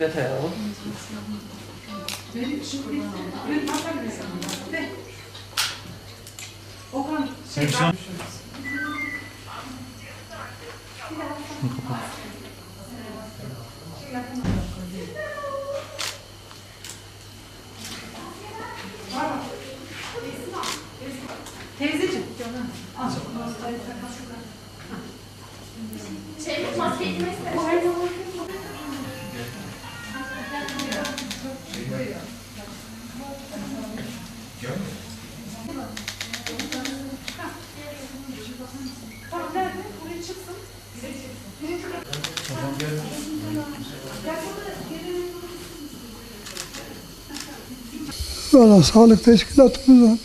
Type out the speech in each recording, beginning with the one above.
Detay alalım. Teyzeciğim. Şey, maske etmesi Tamam nerede? Buraya çıksın. Valla sağlık teşkilatımızdan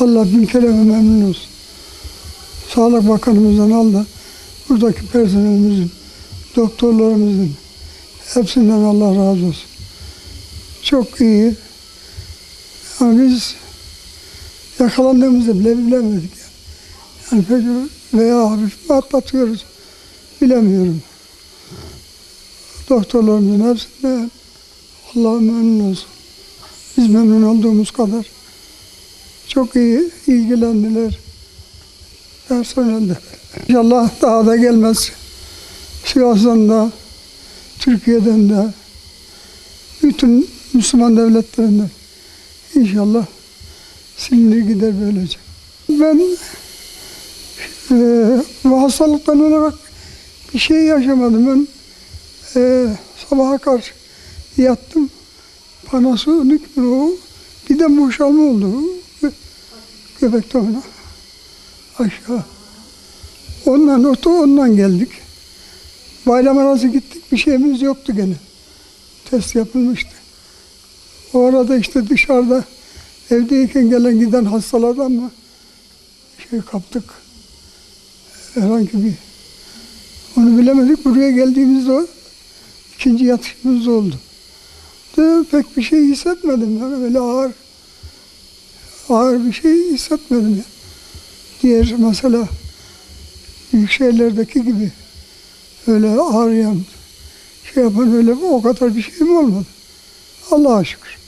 Allah bin kere memnun olsun. Sağlık Bakanımızdan Allah buradaki personelimizin, doktorlarımızın hepsinden Allah razı olsun. Çok iyi. Yani biz yakalandığımızda bile bilemedik. Yani, veya hafif mi atlatıyoruz bilemiyorum. Doktorlarımızın hepsinden Allah memnun olsun. Biz memnun olduğumuz kadar çok iyi ilgilendiler. Personel de. İnşallah daha da gelmez. Sivas'tan da, Türkiye'den de, bütün Müslüman devletlerinden inşallah silinir gider böylece. Ben eee bu hastalıktan olarak bir şey yaşamadım. Ben eee sabaha karşı yattım. Panasonik o? Bir de boşalma oldu. Gö- Göbek tabanı. Aşağı. Ondan oto ondan geldik. Bayram arası gittik. Bir şeyimiz yoktu gene. Test yapılmıştı. O arada işte dışarıda evdeyken gelen giden hastalardan mı şey kaptık. Herhangi bir onu bilemedik. Buraya geldiğimizde o ikinci yatışımız oldu. De pek bir şey hissetmedim yani öyle ağır ağır bir şey hissetmedim ya. Diğer mesela büyük şehirlerdeki gibi öyle ağrıyan şey yapan öyle o kadar bir şeyim olmadı. Allah'a şükür.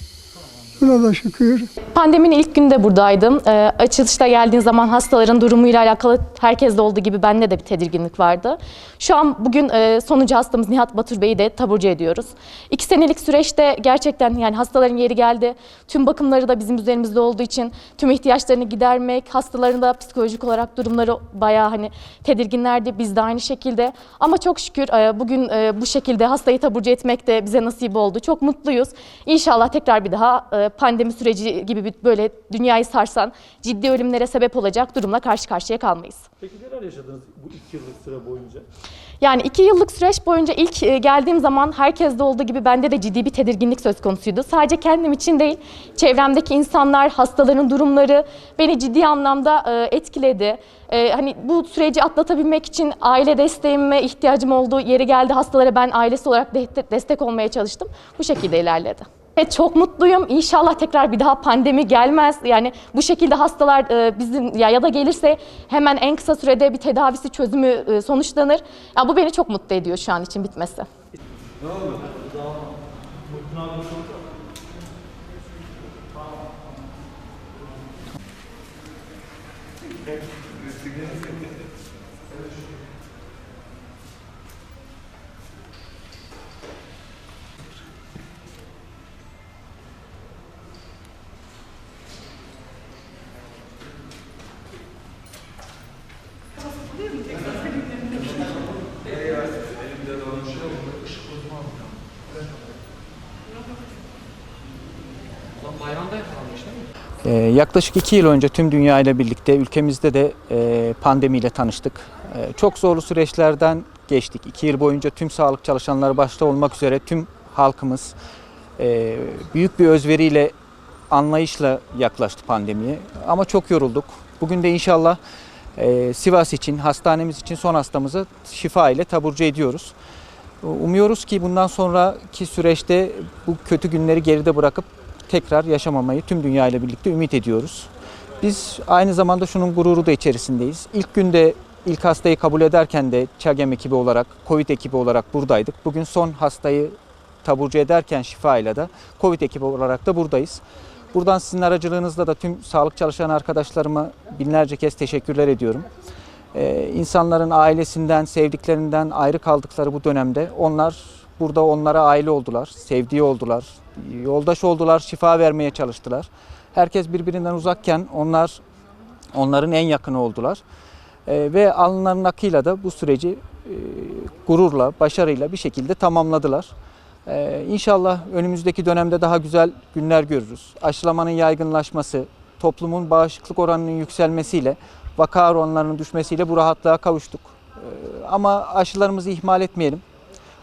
Buna da şükür. Pandeminin ilk günde buradaydım. Ee, açılışta geldiğin zaman hastaların durumuyla alakalı herkeste olduğu gibi bende de bir tedirginlik vardı. Şu an bugün e, sonuncu hastamız Nihat Batur Bey'i de taburcu ediyoruz. İki senelik süreçte gerçekten yani hastaların yeri geldi. Tüm bakımları da bizim üzerimizde olduğu için tüm ihtiyaçlarını gidermek, hastaların da psikolojik olarak durumları bayağı hani tedirginlerdi. Biz de aynı şekilde. Ama çok şükür e, bugün e, bu şekilde hastayı taburcu etmek de bize nasip oldu. Çok mutluyuz. İnşallah tekrar bir daha e, pandemi süreci gibi bir böyle dünyayı sarsan ciddi ölümlere sebep olacak durumla karşı karşıya kalmayız. Peki neler yaşadınız bu iki yıllık süre boyunca? Yani iki yıllık süreç boyunca ilk e, geldiğim zaman herkeste olduğu gibi bende de ciddi bir tedirginlik söz konusuydu. Sadece kendim için değil, çevremdeki insanlar, hastaların durumları beni ciddi anlamda e, etkiledi. E, Hani bu süreci atlatabilmek için aile desteğime ihtiyacım olduğu yeri geldi. Hastalara ben ailesi olarak de- destek olmaya çalıştım. Bu şekilde ilerledi. Evet, çok mutluyum. İnşallah tekrar bir daha pandemi gelmez. Yani bu şekilde hastalar e, bizim ya ya da gelirse hemen en kısa sürede bir tedavisi çözümü e, sonuçlanır. Ya bu beni çok mutlu ediyor şu an için bitmesi. Bayramda Ee, yaklaşık iki yıl önce tüm dünya ile birlikte ülkemizde de e, pandemiyle tanıştık. E, çok zorlu süreçlerden geçtik. İki yıl boyunca tüm sağlık çalışanları başta olmak üzere tüm halkımız e, büyük bir özveriyle, anlayışla yaklaştı pandemiye. Ama çok yorulduk. Bugün de inşallah e, Sivas için, hastanemiz için son hastamızı şifa ile taburcu ediyoruz. Umuyoruz ki bundan sonraki süreçte bu kötü günleri geride bırakıp tekrar yaşamamayı tüm dünya ile birlikte ümit ediyoruz. Biz aynı zamanda şunun gururu da içerisindeyiz. İlk günde ilk hastayı kabul ederken de ÇAGEM ekibi olarak, COVID ekibi olarak buradaydık. Bugün son hastayı taburcu ederken şifayla da COVID ekibi olarak da buradayız. Buradan sizin aracılığınızla da tüm sağlık çalışan arkadaşlarıma binlerce kez teşekkürler ediyorum. Ee, insanların ailesinden, sevdiklerinden ayrı kaldıkları bu dönemde onlar burada onlara aile oldular, sevdiği oldular, yoldaş oldular, şifa vermeye çalıştılar. Herkes birbirinden uzakken onlar onların en yakını oldular. Ee, ve alınların akıyla da bu süreci e, gururla, başarıyla bir şekilde tamamladılar. Ee, inşallah önümüzdeki dönemde daha güzel günler görürüz. Aşılamanın yaygınlaşması, toplumun bağışıklık oranının yükselmesiyle, vaka oranlarının düşmesiyle bu rahatlığa kavuştuk. Ee, ama aşılarımızı ihmal etmeyelim.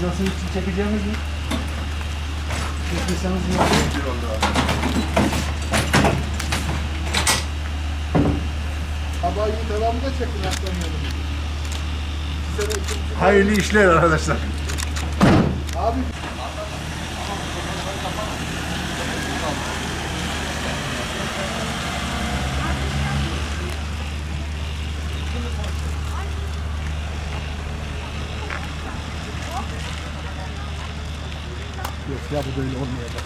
İçin çekeceğimiz mi? Çekmeseniz ne olur? Habayı devamında çekin atlamayalım. Hayırlı işler arkadaşlar. Abi Yok ya bu böyle olmayacak.